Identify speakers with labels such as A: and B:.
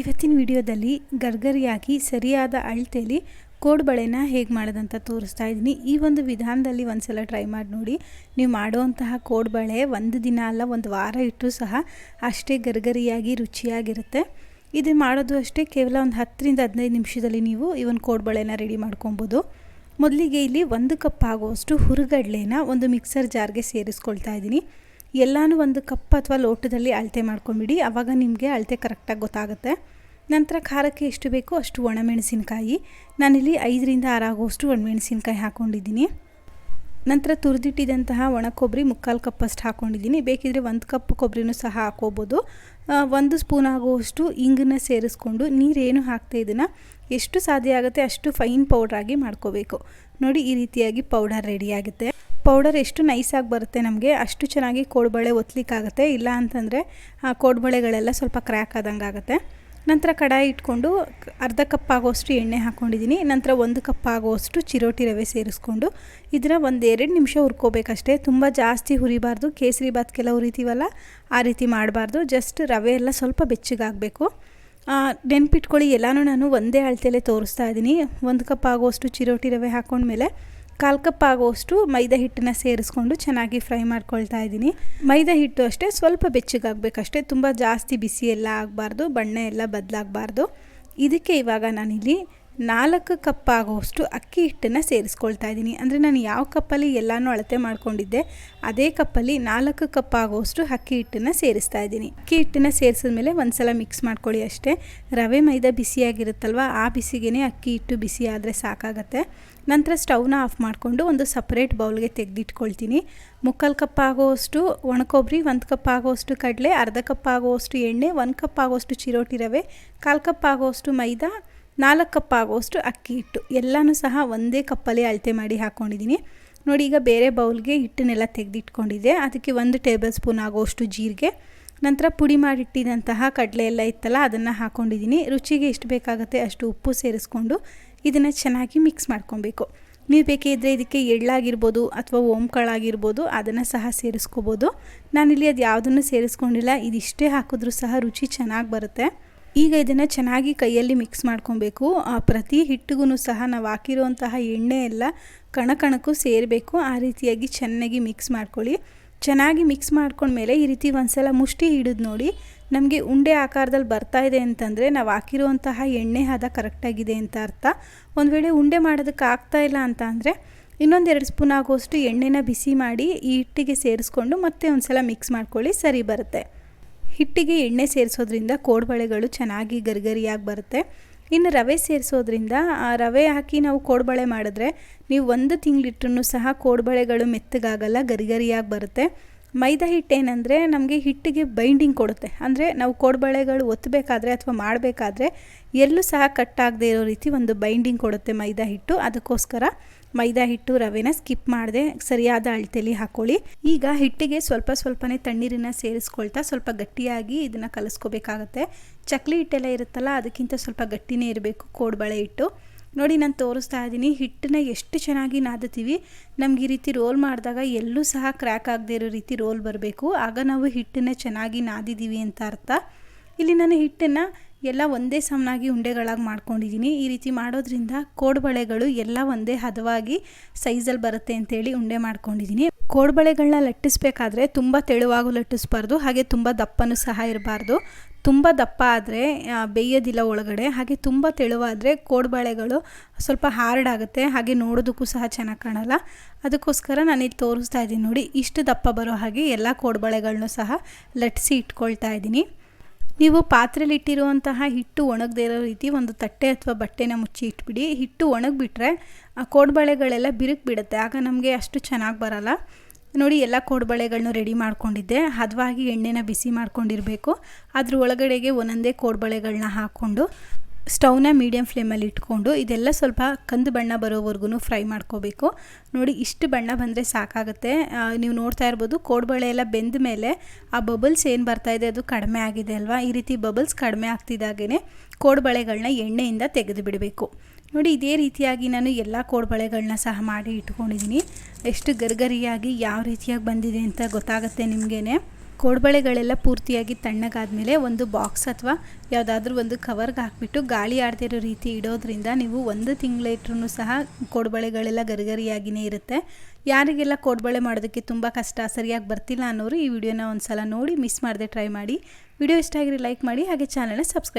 A: ಇವತ್ತಿನ ವಿಡಿಯೋದಲ್ಲಿ ಗರ್ಗರಿಯಾಗಿ ಸರಿಯಾದ ಅಳತೆಯಲ್ಲಿ ಕೋಡ್ಬಳೆನ ಹೇಗೆ ಮಾಡೋದಂತ ತೋರಿಸ್ತಾ ಇದ್ದೀನಿ. ಈ ಒಂದು ವಿಧಾನದಲ್ಲಿ ಒಂದ್ಸಲ ಟ್ರೈ ಮಾಡಿ ನೋಡಿ. ನೀವು ಮಾಡುವಂತಹ ಕೋಡ್ಬಳೆ ಒಂದು ದಿನ ಅಲ್ಲ, ಒಂದು ವಾರ ಇಟ್ಟರೂ ಸಹ ಅಷ್ಟೇ ಗರ್ಗರಿಯಾಗಿ ರುಚಿಯಾಗಿರುತ್ತೆ. ಇದು ಮಾಡೋದು ಅಷ್ಟೇ ಕೇವಲ ಒಂದು ಹತ್ತರಿಂದ ಹದಿನೈದು ನಿಮಿಷದಲ್ಲಿ ನೀವು ಈ ಒಂದು ಕೋಡ್ಬಳೆನ ರೆಡಿ ಮಾಡ್ಕೊಬೋದು. ಮೊದಲಿಗೆ ಇಲ್ಲಿ ಒಂದು ಕಪ್ ಆಗುವಷ್ಟು ಹುರುಗಡ್ಲೆನ ಒಂದು ಮಿಕ್ಸರ್ ಜಾರ್ಗೆ ಸೇರಿಸ್ಕೊಳ್ತಾ ಇದ್ದೀನಿ. ಎಲ್ಲನೂ ಒಂದು ಕಪ್ ಅಥವಾ ಲೋಟದಲ್ಲಿ ಅಳತೆ ಮಾಡ್ಕೊಂಬಿಡಿ. ಆವಾಗ ನಿಮಗೆ ಅಳತೆ ಕರೆಕ್ಟಾಗಿ ಗೊತ್ತಾಗುತ್ತೆ. ನಂತರ ಖಾರಕ್ಕೆ ಎಷ್ಟು ಬೇಕೋ ಅಷ್ಟು ಒಣಮೆಣಸಿನ್ಕಾಯಿ. ನಾನಿಲ್ಲಿ ಐದರಿಂದ ಆರಾಗುವಷ್ಟು ಒಣಮೆಣಸಿನಕಾಯಿ ಹಾಕ್ಕೊಂಡಿದ್ದೀನಿ ನಂತರ ತುರಿದಿಟ್ಟಿದಂತಹ ಒಣ ಕೊಬ್ಬರಿ ಮುಕ್ಕಾಲು ಕಪ್ಪಷ್ಟು ಹಾಕ್ಕೊಂಡಿದ್ದೀನಿ ಬೇಕಿದ್ರೆ ಒಂದು ಕಪ್ ಕೊಬ್ಬರಿನೂ ಸಹ ಹಾಕೋಬೋದು. ಒಂದು ಸ್ಪೂನ್ ಆಗುವಷ್ಟು ಇಂಗನ್ನ ಸೇರಿಸ್ಕೊಂಡು ನೀರೇನು ಹಾಕ್ತಾ ಇದನ್ನು ಎಷ್ಟು ಸಾಧ್ಯ ಆಗುತ್ತೆ ಅಷ್ಟು ಫೈನ್ ಪೌಡ್ರಾಗಿ ಮಾಡ್ಕೋಬೇಕು. ನೋಡಿ ಈ ರೀತಿಯಾಗಿ ಪೌಡರ್ ರೆಡಿ ಆಗುತ್ತೆ. ಪೌಡರ್ ಎಷ್ಟು ನೈಸಾಗಿ ಬರುತ್ತೆ ನಮಗೆ, ಅಷ್ಟು ಚೆನ್ನಾಗಿ ಕೋಡ್ಬಳೆ ಒತ್ತಲಿಕ್ಕಾಗತ್ತೆ ಇಲ್ಲ ಅಂತಂದರೆ, ಆ ಕೋಡ್ಬಳೆಗಳೆಲ್ಲ ಸ್ವಲ್ಪ ಕ್ರ್ಯಾಕ್ ಆದಂಗೆ ಆಗುತ್ತೆ. ನಂತರ ಕಡಾಯಿ ಇಟ್ಕೊಂಡು ಅರ್ಧ ಕಪ್ ಆಗೋಷ್ಟು ಎಣ್ಣೆ ಹಾಕ್ಕೊಂಡಿದ್ದೀನಿ ನಂತರ ಒಂದು ಕಪ್ ಆಗೋಷ್ಟು ಚಿರೋಟಿ ರವೆ ಸೇರಿಸ್ಕೊಂಡು ಇದನ್ನು ಒಂದು ಎರಡು ನಿಮಿಷ ಹುರ್ಕೋಬೇಕಷ್ಟೇ. ತುಂಬ ಜಾಸ್ತಿ ಹುರಿಬಾರ್ದು. ಕೇಸರಿ ಬಾತ್ಗೆಲ್ಲ ಹುರಿತೀವಲ್ಲ ಆ ರೀತಿ ಮಾಡಬಾರ್ದು. ಜಸ್ಟ್ ರವೆ ಎಲ್ಲ ಸ್ವಲ್ಪ ಬೆಚ್ಚಗಾಗಬೇಕು. ನೆನ್ಪಿಟ್ಕೊಳ್ಳಿ, ಎಲ್ಲನೂ ನಾನು ಒಂದೇ ಅಳತೆಯಲ್ಲೇ ತೋರಿಸ್ತಾ ಇದ್ದೀನಿ ಒಂದು ಕಪ್ ಆಗೋಷ್ಟು ಚಿರೋಟಿ ರವೆ ಹಾಕ್ಕೊಂಡ್ಮೇಲೆ ಕಾಲು ಕಪ್ ಆಗುವಷ್ಟು ಮೈದಾ ಹಿಟ್ಟನ್ನ ಸೇರಿಸ್ಕೊಂಡು ಚೆನ್ನಾಗಿ ಫ್ರೈ ಮಾಡ್ಕೊಳ್ತಾ ಇದ್ದೀನಿ. ಮೈದಾ ಹಿಟ್ಟು ಅಷ್ಟೇ ಸ್ವಲ್ಪ ಬೆಚ್ಚಗಾಗಬೇಕಷ್ಟೇ, ತುಂಬ ಜಾಸ್ತಿ ಬಿಸಿ ಎಲ್ಲ ಆಗಬಾರ್ದು, ಬಣ್ಣ ಎಲ್ಲ ಬದಲಾಗಬಾರ್ದು. ಇದಕ್ಕೆ ಇವಾಗ ನಾನಿಲ್ಲಿ ನಾಲ್ಕು ಕಪ್ ಆಗೋಷ್ಟು ಅಕ್ಕಿ ಹಿಟ್ಟನ್ನು ಸೇರಿಸ್ಕೊಳ್ತಾ ಇದ್ದೀನಿ. ಅಂದರೆ ನಾನು ಯಾವ ಕಪ್ಪಲ್ಲಿ ಎಲ್ಲನೂ ಅಳತೆ ಮಾಡ್ಕೊಂಡಿದ್ದೆ, ಅದೇ ಕಪ್ಪಲ್ಲಿ ನಾಲ್ಕು ಕಪ್ ಆಗೋಷ್ಟು ಅಕ್ಕಿ ಹಿಟ್ಟನ್ನು ಸೇರಿಸ್ತಾ ಇದ್ದೀನಿ. ಅಕ್ಕಿ ಹಿಟ್ಟನ್ನು ಸೇರಿಸಿದ್ಮೇಲೆ ಒಂದು ಸಲ ಮಿಕ್ಸ್ ಮಾಡ್ಕೊಳ್ಳಿ ಅಷ್ಟೇ. ರವೆ ಮೈದಾ ಬಿಸಿಯಾಗಿರುತ್ತಲ್ವ, ಆ ಬಿಸಿಗೆ ಅಕ್ಕಿ ಹಿಟ್ಟು ಬಿಸಿ ಆದರೆ ಸಾಕಾಗತ್ತೆ. ನಂತರ ಸ್ಟವ್ನ ಆಫ್ ಮಾಡಿಕೊಂಡು ಒಂದು ಸಪ್ರೇಟ್ ಬೌಲ್ಗೆ ತೆಗೆದಿಟ್ಕೊಳ್ತೀನಿ. ಮುಕ್ಕಾಲು ಕಪ್ ಆಗೋಷ್ಟು ಒಣಕೊಬ್ಬರಿ, ಒಂದು ಕಪ್ ಆಗೋವಷ್ಟು ಕಡಲೆ, ಅರ್ಧ ಕಪ್ ಆಗೋಷ್ಟು ಎಣ್ಣೆ, ಒಂದು ಕಪ್ ಆಗೋವಷ್ಟು ಚಿರೋಟಿ ರವೆ, ಕಾಲು ಕಪ್ ಆಗೋಷ್ಟು ಮೈದಾ ನಾಲ್ಕು ಕಪ್ ಆಗೋಷ್ಟು ಅಕ್ಕಿ ಹಿಟ್ಟು. ಎಲ್ಲನೂ ಸಹ ಒಂದೇ ಕಪ್ಪಲ್ಲಿ ಅಳತೆ ಮಾಡಿ ಹಾಕ್ಕೊಂಡಿದ್ದೀನಿ ನೋಡಿ, ಈಗ ಬೇರೆ ಬೌಲ್ಗೆ ಹಿಟ್ಟನ್ನೆಲ್ಲ ತೆಗೆದಿಟ್ಕೊಂಡಿದ್ದೆ. ಅದಕ್ಕೆ ಒಂದು ಟೇಬಲ್ ಸ್ಪೂನ್ ಆಗೋಷ್ಟು ಜೀರಿಗೆ. ನಂತರ ಪುಡಿ ಮಾಡಿಟ್ಟಿದಂತಹ ಕಡಲೆ ಎಲ್ಲ ಇತ್ತಲ್ಲ, ಅದನ್ನು ಹಾಕ್ಕೊಂಡಿದ್ದೀನಿ ರುಚಿಗೆ ಎಷ್ಟು ಬೇಕಾಗುತ್ತೆ ಅಷ್ಟು ಉಪ್ಪು ಸೇರಿಸ್ಕೊಂಡು ಇದನ್ನು ಚೆನ್ನಾಗಿ ಮಿಕ್ಸ್ ಮಾಡ್ಕೊಬೇಕು. ನೀವು ಬೇಕಿದ್ದರೆ ಇದಕ್ಕೆ ಎಳ್ಳಾಗಿರ್ಬೋದು ಅಥವಾ ಓಂಕಾಳಾಗಿರ್ಬೋದು, ಅದನ್ನು ಸಹ ಸೇರಿಸ್ಕೋಬೋದು. ನಾನಿಲ್ಲಿ ಅದು ಯಾವುದನ್ನು ಸೇರಿಸ್ಕೊಂಡಿಲ್ಲ. ಇದಿಷ್ಟೇ ಹಾಕಿದ್ರೂ ಸಹ ರುಚಿ ಚೆನ್ನಾಗಿ ಬರುತ್ತೆ. ಈಗ ಇದನ್ನು ಚೆನ್ನಾಗಿ ಕೈಯಲ್ಲಿ ಮಿಕ್ಸ್ ಮಾಡ್ಕೊಬೇಕು. ಪ್ರತಿ ಹಿಟ್ಟಿಗೂ ಸಹ ನಾವು ಹಾಕಿರುವಂತಹ ಎಣ್ಣೆ ಎಲ್ಲ ಕಣಕಣಕ್ಕೂ ಸೇರಬೇಕು. ಆ ರೀತಿಯಾಗಿ ಚೆನ್ನಾಗಿ ಮಿಕ್ಸ್ ಮಾಡ್ಕೊಳ್ಳಿ. ಚೆನ್ನಾಗಿ ಮಿಕ್ಸ್ ಮಾಡ್ಕೊಂಡ್ಮೇಲೆ ಈ ರೀತಿ ಒಂದ್ಸಲ ಮುಷ್ಟಿ ಹಿಡಿದು ನೋಡಿ ನಮಗೆ ಉಂಡೆ ಆಕಾರದಲ್ಲಿ ಬರ್ತಾ ಇದೆ ಅಂತಂದರೆ ನಾವು ಹಾಕಿರುವಂತಹ ಎಣ್ಣೆ ಹದ ಕರೆಕ್ಟಾಗಿದೆ ಅಂತ ಅರ್ಥ. ಒಂದು ವೇಳೆ ಉಂಡೆ ಮಾಡೋದಕ್ಕೆ ಆಗ್ತಾ ಇಲ್ಲ ಅಂತ ಅಂದರೆ ಇನ್ನೊಂದೆರಡು ಸ್ಪೂನ್ ಆಗುವಷ್ಟು ಎಣ್ಣೆನ ಬಿಸಿ ಮಾಡಿ ಈ ಹಿಟ್ಟಿಗೆ ಸೇರಿಸ್ಕೊಂಡು ಮತ್ತೆ ಒಂದು ಸಲ ಮಿಕ್ಸ್ ಮಾಡ್ಕೊಳ್ಳಿ, ಸರಿ ಬರುತ್ತೆ. ಹಿಟ್ಟಿಗೆ ಎಣ್ಣೆ ಸೇರಿಸೋದ್ರಿಂದ ಕೋಡ್ಬಳೆಗಳು ಚೆನ್ನಾಗಿ ಗರಿಗರಿಯಾಗಿ ಬರುತ್ತೆ. ಇನ್ನು ರವೆ ಸೇರಿಸೋದ್ರಿಂದ ಆ ರವೆ ಹಾಕಿ ನಾವು ಕೋಡ್ಬಳೆ ಮಾಡಿದ್ರೆ ನೀವು ಒಂದು ತಿಂಗಳಿಟ್ರೂ ಸಹ ಕೋಡ್ಬಳೆಗಳು ಮೆತ್ತಗಾಗಲ್ಲ, ಗರಿಗರಿಯಾಗಿ ಬರುತ್ತೆ. ಮೈದಾ ಹಿಟ್ಟು ಏನಂದರೆ ನಮಗೆ ಹಿಟ್ಟಿಗೆ ಬೈಂಡಿಂಗ್ ಕೊಡುತ್ತೆ. ಅಂದರೆ ನಾವು ಕೋಡ್ಬಳೆಗಳು ಒತ್ತಬೇಕಾದ್ರೆ ಅಥವಾ ಮಾಡಬೇಕಾದ್ರೆ ಎಲ್ಲೂ ಸಹ ಕಟ್ಟಾಗದೇ ಇರೋ ರೀತಿ ಒಂದು ಬೈಂಡಿಂಗ್ ಕೊಡುತ್ತೆ ಮೈದಾ ಹಿಟ್ಟು. ಅದಕ್ಕೋಸ್ಕರ ಮೈದಾ ಹಿಟ್ಟು ರವೆನ ಸ್ಕಿಪ್ ಮಾಡದೆ ಸರಿಯಾದ ಅಳತೆಯಲ್ಲಿ ಹಾಕ್ಕೊಳ್ಳಿ ಈಗ ಹಿಟ್ಟಿಗೆ ಸ್ವಲ್ಪ ಸ್ವಲ್ಪನೇ ತಣ್ಣೀರನ್ನ ಸೇರಿಸ್ಕೊಳ್ತಾ ಸ್ವಲ್ಪ ಗಟ್ಟಿಯಾಗಿ ಇದನ್ನು ಕಲಿಸ್ಕೋಬೇಕಾಗತ್ತೆ. ಚಕ್ಲಿ ಹಿಟ್ಟೆಲ್ಲ ಇರುತ್ತಲ್ಲ, ಅದಕ್ಕಿಂತ ಸ್ವಲ್ಪ ಗಟ್ಟಿನೇ ಇರಬೇಕು ಕೋಡ್ಬಳೆ ಹಿಟ್ಟು. ನೋಡಿ ನಾನು ತೋರಿಸ್ತಾ ಇದ್ದೀನಿ. ಹಿಟ್ಟನ್ನ ಎಷ್ಟು ಚೆನ್ನಾಗಿ ನಾದುತ್ತೀವಿ ನಮ್ಗೆ ಈ ರೀತಿ ರೋಲ್ ಮಾಡಿದಾಗ ಎಲ್ಲೂ ಸಹ ಕ್ರ್ಯಾಕ್ ಆಗದೆ ಇರೋ ರೀತಿ ರೋಲ್ ಬರಬೇಕು. ಆಗ ನಾವು ಹಿಟ್ಟನ್ನ ಚೆನ್ನಾಗಿ ನಾದಿದ್ದೀವಿ ಅಂತ ಅರ್ಥ. ಇಲ್ಲಿ ನಾನು ಹಿಟ್ಟನ್ನು ಎಲ್ಲ ಒಂದೇ ಸಮನಾಗಿ ಉಂಡೆಗಳಾಗಿ ಮಾಡ್ಕೊಂಡಿದ್ದೀನಿ ಈ ರೀತಿ ಮಾಡೋದ್ರಿಂದ ಕೋಡ್ಬಳೆಗಳು ಎಲ್ಲ ಒಂದೇ ಹದವಾಗಿ ಸೈಜಲ್ಲಿ ಬರುತ್ತೆ ಅಂತೇಳಿ ಉಂಡೆ ಮಾಡ್ಕೊಂಡಿದ್ದೀನಿ ಕೋಡ್ಬಳೆಗಳನ್ನ ಲಟ್ಟಿಸ್ಬೇಕಾದ್ರೆ ತುಂಬ ತೆಳುವಾಗೂ ಲಟ್ಟಿಸ್ಬಾರ್ದು, ಹಾಗೆ ತುಂಬ ದಪ್ಪನೂ ಸಹ ಇರಬಾರ್ದು. ತುಂಬ ದಪ್ಪ ಆದರೆ ಬೇಯೋದಿಲ್ಲ ಒಳಗಡೆ. ಹಾಗೆ ತುಂಬ ತೆಳುವಾದರೆ ಕೋಡ್ಬಳೆಗಳು ಸ್ವಲ್ಪ ಹಾರ್ಡ್ ಆಗುತ್ತೆ. ಹಾಗೆ ನೋಡೋದಕ್ಕೂ ಸಹ ಚೆನ್ನಾಗಿ ಕಾಣಲ್ಲ. ಅದಕ್ಕೋಸ್ಕರ ನಾನು ಇಲ್ಲಿ ತೋರಿಸ್ತಾ ಇದ್ದೀನಿ ನೋಡಿ, ಇಷ್ಟು ದಪ್ಪ ಬರೋ ಹಾಗೆ ಎಲ್ಲ ಕೋಡ್ಬಳೆಗಳನ್ನೂ ಸಹ ಲಟ್ಸಿ ಇಟ್ಕೊಳ್ತಾ ಇದ್ದೀನಿ. ನೀವು ಪಾತ್ರೆಯಲ್ಲಿ ಇಟ್ಟಿರುವಂತಹ ಹಿಟ್ಟು ಒಣಗದೇ ಇರೋ ರೀತಿ ಒಂದು ತಟ್ಟೆ ಅಥವಾ ಬಟ್ಟೆನ ಮುಚ್ಚಿ ಇಟ್ಬಿಡಿ. ಹಿಟ್ಟು ಒಣಗಿಬಿಟ್ರೆ, ಆ, ಕೋಡ್ಬಳೆಗಳೆಲ್ಲ ಬಿರುಕು ಬಿಡುತ್ತೆ. ಆಗ ನಮಗೆ ಅಷ್ಟು ಚೆನ್ನಾಗಿ ಬರಲ್ಲ. ನೋಡಿ ಎಲ್ಲ ಕೋಡ್ಬಳೆಗಳನ್ನೂ ರೆಡಿ ಮಾಡ್ಕೊಂಡಿದ್ದೆ. ಹದವಾಗಿ ಎಣ್ಣೆನ ಬಿಸಿ ಮಾಡ್ಕೊಂಡಿರಬೇಕು. ಅದ್ರ ಒಳಗಡೆಗೆ ಒಂದೊಂದೇ ಕೋಡ್ಬಳೆಗಳನ್ನ ಹಾಕ್ಕೊಂಡು ಸ್ಟವ್ನ ಮೀಡಿಯಂ ಫ್ಲೇಮಲ್ಲಿ ಇಟ್ಕೊಂಡು ಇದೆಲ್ಲ ಸ್ವಲ್ಪ ಕಂದು ಬಣ್ಣ ಬರೋವರೆಗೂ ಫ್ರೈ ಮಾಡ್ಕೋಬೇಕು. ನೋಡಿ, ಇಷ್ಟು ಬಣ್ಣ ಬಂದರೆ ಸಾಕಾಗುತ್ತೆ. ನೀವು ನೋಡ್ತಾ ಇರ್ಬೋದು ಕೋಡ್ಬಳೆ ಎಲ್ಲ ಬೆಂದ ಮೇಲೆ ಆ ಬಬಲ್ಸ್ ಏನು ಬರ್ತಾ ಇದೆ, ಅದು ಕಡಿಮೆ ಆಗಿದೆ ಅಲ್ವಾ? ಈ ರೀತಿ ಬಬಲ್ಸ್ ಕಡಿಮೆ ಆಗ್ತಿದ್ದಾಗೇ ಕೋಡ್ಬಳೆಗಳನ್ನ ಎಣ್ಣೆಯಿಂದ ತೆಗೆದು ಬಿಡಬೇಕು. ನೋಡಿ, ಇದೇ ರೀತಿಯಾಗಿ ನಾನು ಎಲ್ಲ ಕೋಡ್ಬಳೆಗಳನ್ನ ಸಹ ಮಾಡಿ ಇಟ್ಕೊಂಡಿದ್ದೀನಿ ಎಷ್ಟು ಗರ್ಗರಿಯಾಗಿ ಯಾವ ರೀತಿಯಾಗಿ ಬಂದಿದೆ ಅಂತ ಗೊತ್ತಾಗುತ್ತೆ ನಿಮಗೇ ಕೋಡ್ಬಳೆಗಳೆಲ್ಲ ಪೂರ್ತಿಯಾಗಿ ತಣ್ಣಗಾದ್ಮೇಲೆ ಒಂದು ಬಾಕ್ಸ್ ಅಥವಾ ಯಾವುದಾದ್ರೂ ಒಂದು ಕವರ್ಗೆ ಹಾಕಿಬಿಟ್ಟು ಗಾಳಿ ಆಡ್ತಿರೋ ರೀತಿ ಇಡೋದ್ರಿಂದ ನೀವು ಒಂದು ತಿಂಗಳಿಟ್ರೂ ಸಹ ಕೋಡ್ಬಳೆಗಳೆಲ್ಲ ಗರಿಗರಿಯಾಗಿಯೇ ಇರುತ್ತೆ. ಯಾರಿಗೆಲ್ಲ ಕೋಡ್ಬಳೆ ಮಾಡೋದಕ್ಕೆ ತುಂಬ ಕಷ್ಟ ಸರಿಯಾಗಿ ಬರ್ತಿಲ್ಲ ಅನ್ನೋರು ಈ ವಿಡಿಯೋನ ಒಂದು ಸಲ ನೋಡಿ, ಮಿಸ್ ಮಾಡದೆ ಟ್ರೈ ಮಾಡಿ. ವಿಡಿಯೋ ಇಷ್ಟ ಆಗಿರಿ ಲೈಕ್ ಮಾಡಿ, ಹಾಗೆ ಚಾನಲ್ನ ಸಬ್ಸ್ಕ್ರೈಬ್